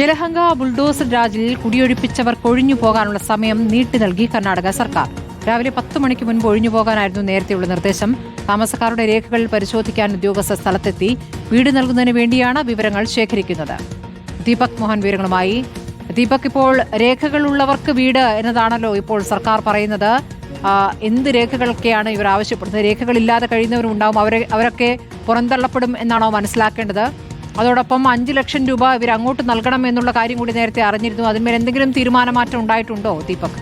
Yelahanka bulldozer രാജിൽ കുടിയൊഴിപ്പിച്ചവർ കൊഴിഞ്ഞു പോകാനുള്ള സമയം നീട്ടി നൽകി കർണാടക സർക്കാർ. രാവിലെ പത്ത് മണിക്ക് മുൻപ് ഒഴിഞ്ഞു പോകാനായിരുന്നു നേരത്തെയുള്ള നിർദ്ദേശം. താമസക്കാരുടെ രേഖകൾ പരിശോധിക്കാൻ ഉദ്യോഗസ്ഥർ സ്ഥലത്തെത്തി വീട് നൽകുന്നതിന് വേണ്ടിയാണ് വിവരങ്ങൾ ശേഖരിക്കുന്നത്. ദീപക് മോഹൻ വിവരങ്ങളുമായി. ദീപക് ഇപ്പോൾ രേഖകളുള്ളവർക്ക് വീട് എന്നതാണല്ലോ ഇപ്പോൾ സർക്കാർ പറയുന്നത്. എന്ത് രേഖകളൊക്കെയാണ് ഇവർ ആവശ്യപ്പെടുന്നത്? രേഖകളില്ലാതെ കഴിയുന്നവരും ഉണ്ടാവും അവരെ അവരൊക്കെ പുറന്തള്ളപ്പെടും എന്നാണോ മനസ്സിലാക്കേണ്ടത്? അതോടൊപ്പം അഞ്ച് ലക്ഷം രൂപ ഇവർ അങ്ങോട്ട് നൽകണം എന്നുള്ള കാര്യം കൂടി നേരത്തെ അറിഞ്ഞിരുന്നു. അതിന്മേൽ എന്തെങ്കിലും തീരുമാനമാറ്റം ഉണ്ടായിട്ടുണ്ടോ ദീപക്?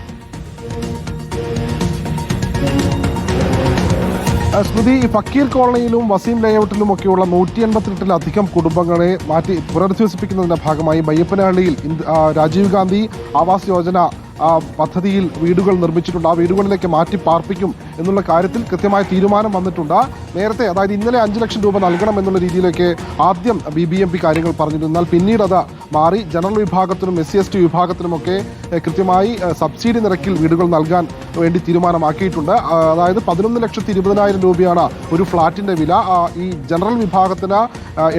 സ്മൃതി ഈ ഫക്കീർ കോളനിയിലും വസീം ലേഔട്ടിലും ഒക്കെയുള്ള നൂറ്റി എൺപത്തിയെട്ടിലധികം കുടുംബങ്ങളെ മാറ്റി പുനരധിവസിപ്പിക്കുന്നതിന്റെ ഭാഗമായി ബയ്യപ്പനഹള്ളിയിൽ രാജീവ് ഗാന്ധി ആവാസ് യോജന പദ്ധതിയിൽ വീടുകൾ നിർമ്മിച്ചിട്ടുണ്ട്. ആ വീടുകളിലേക്ക് മാറ്റി പാർപ്പിക്കും എന്നുള്ള കാര്യത്തിൽ കൃത്യമായ തീരുമാനം വന്നിട്ടുണ്ട്. നേരത്തെ അതായത് ഇന്നലെ അഞ്ച് ലക്ഷം രൂപ നൽകണം എന്നുള്ള രീതിയിലേക്ക് ആദ്യം ബി ബി എം പി കാര്യങ്ങൾ പറഞ്ഞിരുന്നു. എന്നാൽ പിന്നീട് അത് മാറി ജനറൽ വിഭാഗത്തിനും എസ് സി എസ് ടി വിഭാഗത്തിനുമൊക്കെ കൃത്യമായി സബ്സിഡി നിരക്കിൽ വീടുകൾ നൽകാൻ വേണ്ടി തീരുമാനമാക്കിയിട്ടുണ്ട്. അതായത് പതിനൊന്ന് ലക്ഷത്തി ഇരുപതിനായിരം രൂപയാണ് ഒരു ഫ്ളാറ്റിന്റെ വില. ഈ ജനറൽ വിഭാഗത്തിന്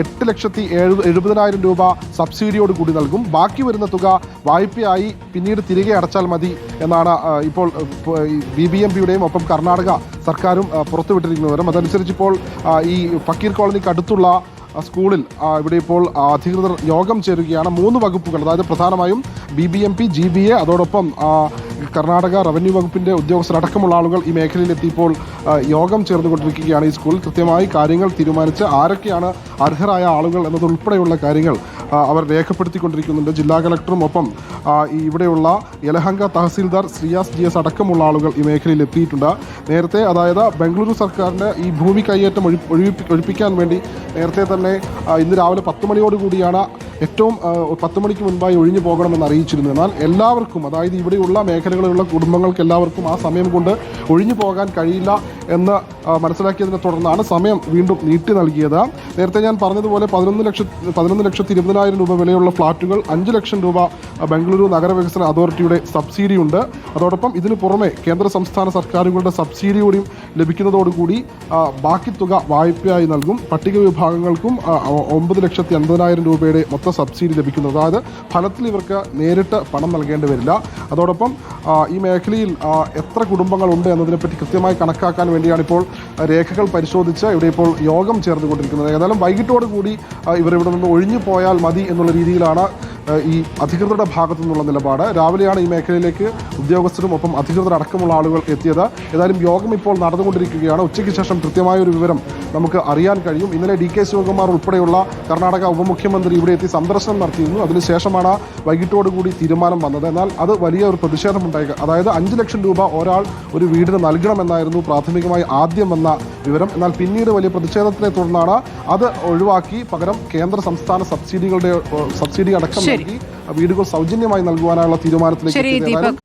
എട്ട് ലക്ഷത്തി ഏഴു എഴുപതിനായിരം രൂപ സബ്സിഡിയോട് കൂടി നൽകും. ബാക്കി വരുന്ന തുക വായ്പയായി പിന്നീട് തിരികെ അടച്ചാൽ മതി എന്നാണ് ഇപ്പോൾ ബി ബി എം പിയുടെയും ഒപ്പം കർണാടക സർക്കാരും പുറത്തുവിട്ടിരിക്കുന്ന വിവരം. അതനുസരിച്ച് ഇപ്പോൾ ഈ ഫക്കീർ കോളനിക്ക് അടുത്തുള്ള സ്കൂളിൽ ഇവിടെ ഇപ്പോൾ അധികൃതർ യോഗം ചേരുകയാണ്. മൂന്ന് വകുപ്പുകൾ അതായത് പ്രധാനമായും B B M P G B A അതോടൊപ്പം കർണാടക റവന്യൂ വകുപ്പിന്റെ ഉദ്യോഗസ്ഥരടക്കമുള്ള ആളുകൾ ഈ മേഖലയിൽ ഇപ്പോൾ യോഗം ചേർന്നുകൊണ്ടിരിക്കുകയാണ് ഈ സ്കൂളിൽ. കൃത്യമായി കാര്യങ്ങൾ തീരുമാനിച്ച് ആരൊക്കെയാണ് അർഹരായ ആളുകൾ എന്നതുൾപ്പെടെയുള്ള കാര്യങ്ങൾ അവർ രേഖപ്പെടുത്തിക്കൊണ്ടിരിക്കുന്നുണ്ട്. ജില്ലാ കളക്ടറും ഒപ്പം ഇവിടെയുള്ള യലഹങ്ക തഹസീൽദാർ ശ്രീയാസ് ജി എസ് അടക്കമുള്ള ആളുകൾ ഈ മേഖലയിൽ എത്തിയിട്ടുണ്ട്. നേരത്തെ അതായത് ബംഗളൂരു സർക്കാരിന് ഈ ഭൂമി കൈയേറ്റം ഒഴി ഒഴിപ്പി ഒഴിപ്പിക്കാൻ വേണ്ടി നേരത്തെ തന്നെ ഇന്ന് രാവിലെ പത്ത് മണിയോടുകൂടിയാണ് ഏറ്റവും പത്ത് മണിക്ക് മുൻപായി ഒഴിഞ്ഞു പോകണമെന്ന് അറിയിച്ചിരുന്നു എന്നാൽ എല്ലാവർക്കും അതായത് ഇവിടെയുള്ള മേഖലകളിലുള്ള കുടുംബങ്ങൾക്ക് എല്ലാവർക്കും ആ സമയം കൊണ്ട് ഒഴിഞ്ഞു പോകാൻ കഴിയില്ല എന്ന് മനസ്സിലാക്കിയതിനെ തുടർന്നാണ് സമയം വീണ്ടും നീട്ടി നൽകിയത്. നേരത്തെ ഞാൻ പറഞ്ഞതുപോലെ പതിനൊന്ന് ലക്ഷ പതിനൊന്ന് ലക്ഷത്തി ഇരുപതിനായിരം രൂപ വിലയുള്ള ഫ്ളാറ്റുകൾ അഞ്ച് ലക്ഷം രൂപ ബംഗളൂരു നഗരവികസന അതോറിറ്റിയുടെ സബ്സിഡി ഉണ്ട് അതോടൊപ്പം ഇതിനു പുറമെ കേന്ദ്ര സംസ്ഥാന സർക്കാരുകളുടെ സബ്സിഡി കൂടിയും ലഭിക്കുന്നതോടുകൂടി ബാക്കി തുക വായ്പയായി നൽകും. പട്ടിക വിഭാഗങ്ങൾക്കും ഒമ്പത് ലക്ഷത്തി അൻപതിനായിരം രൂപയുടെ മൊത്ത സബ്സിഡി ലഭിക്കുന്നു. അതായത് ഫലത്തിൽ ഇവർക്ക് നേരിട്ട് പണം നൽകേണ്ടി വരില്ല. അതോടൊപ്പം ഈ മേഖലയിൽ എത്ര കുടുംബങ്ങളുണ്ട് എന്നതിനെപ്പറ്റി കൃത്യമായി കണക്കാക്കാൻ വേണ്ടിയാണ് ഇപ്പോൾ രേഖകൾ പരിശോധിച്ച് ഇവിടെ ഇപ്പോൾ യോഗം ചേർന്നുകൊണ്ടിരിക്കുന്നത്. ഏതായാലും വൈകിട്ടോടുകൂടി ഇവർ ഇവിടെ നിന്ന് ഒഴിഞ്ഞു പോയാൽ മതി എന്നുള്ള രീതിയിലാണ് ഈ അധികൃതരുടെ ഭാഗത്തു നിന്നുള്ള നിലപാട്. രാവിലെയാണ് ഈ മേഖലയിലേക്ക് ഉദ്യോഗസ്ഥരും ഒപ്പം അധികൃതർ അടക്കമുള്ള ആളുകൾ എത്തിയത്. ഏതായാലും യോഗം ഇപ്പോൾ നടന്നുകൊണ്ടിരിക്കുകയാണ്. ഉച്ചയ്ക്ക് ശേഷം കൃത്യമായ ഒരു വിവരം നമുക്ക് അറിയാൻ കഴിയും. ഇന്നലെ ഡി കെ ശിവകുമാർ ഉൾപ്പെടെയുള്ള കർണാടക ഉപമുഖ്യമന്ത്രി ഇവിടെ എത്തി സന്ദർശനം നടത്തിയിരുന്നു. അതിനുശേഷമാണ് വൈകിട്ടോടുകൂടി തീരുമാനം വന്നത്. എന്നാൽ അത് വലിയ ഒരു പ്രതിഷേധമുണ്ടായി. അതായത് അഞ്ച് ലക്ഷം രൂപ ഒരാൾ ഒരു വീടിന് നൽകണമെന്നായിരുന്നു പ്രാഥമികമായി ആദ്യം വന്ന വിവരം. എന്നാൽ പിന്നീട് വലിയ പ്രതിഷേധത്തിനെ തുടർന്നാണ് അത് ഒഴിവാക്കി പകരം കേന്ദ്ര സംസ്ഥാന സബ്സിഡികളുടെ സബ്സിഡി അടക്കം. നൽകി വീടുകൾ സൗജന്യമായി നൽകുവാനുള്ള തീരുമാനത്തിലേക്ക്